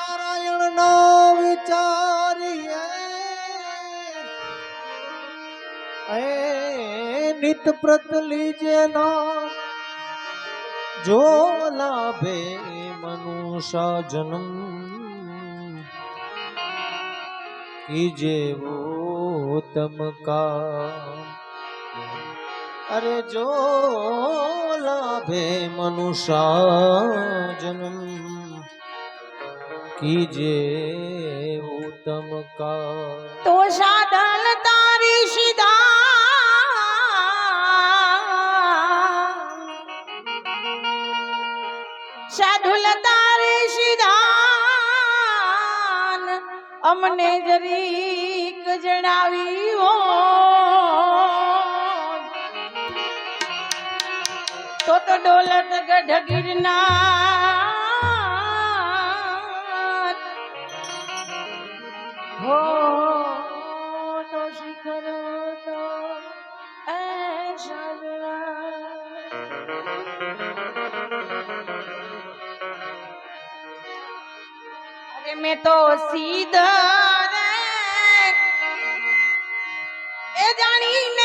નારાયણ નો વિચારીએ નિત પ્રત લીજે નામ જો લાભે મનુષ્ય જન્મ કીજે તમકા અરે જો લાભે મનુષ્ય જન્મ કીજે ઉત્તમ કા તો સાધન તારી સીધા સાધુલ તારી સીધાન અમને જરીક જણાવી હો તો તો ડોલત ગઢ ગિરનાર મેં તો સીધા એ જાણીને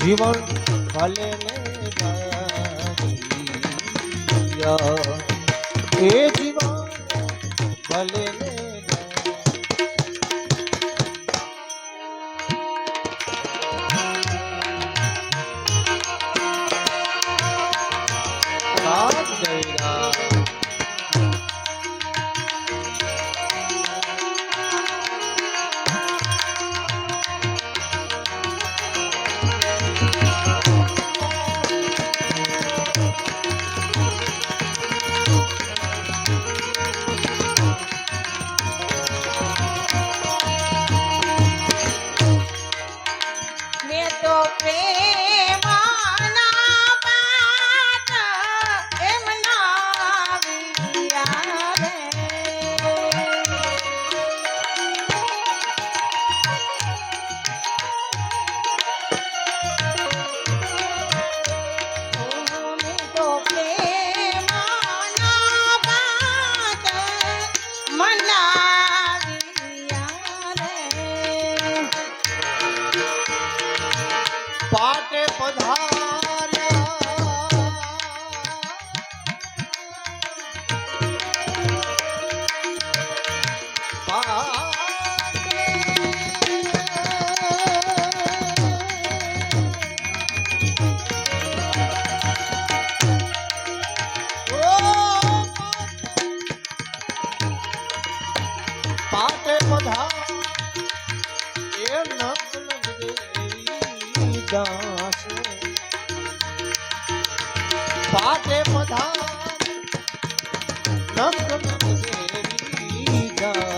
જીવન ભલે. એ જીવન ભલે ને પાટે પધાર નમ નમ દેવી દાસ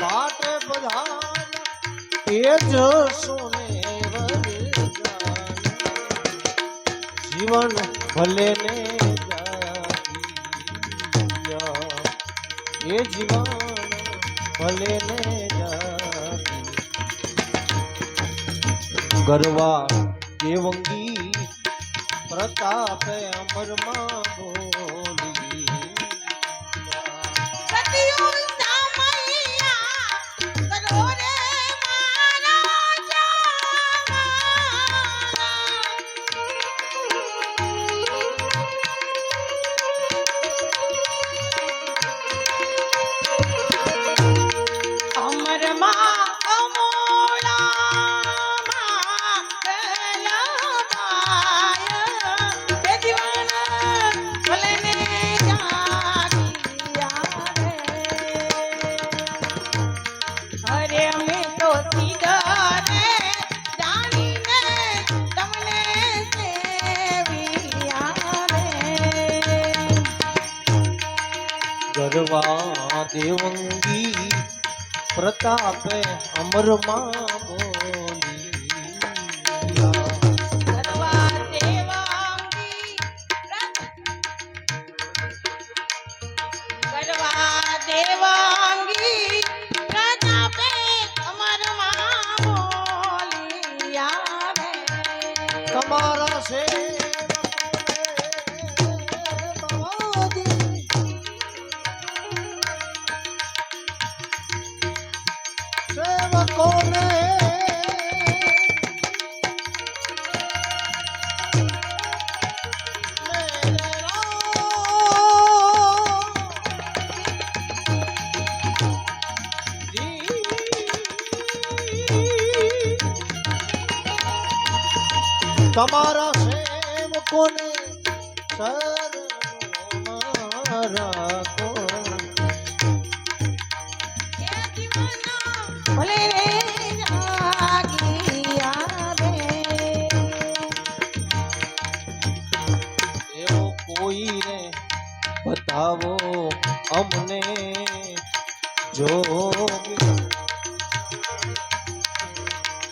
પધાર એ જ સોને વરદાન. જીવન ભલે ને. એ જીવન ભલે ને. ગરવા દેવંગી પ્રતાપે અમરમાં બોલી ગરવા દેવંગી પ્રતાપે અમરમાં બોલી. તમારા સેવકોને સર રાખો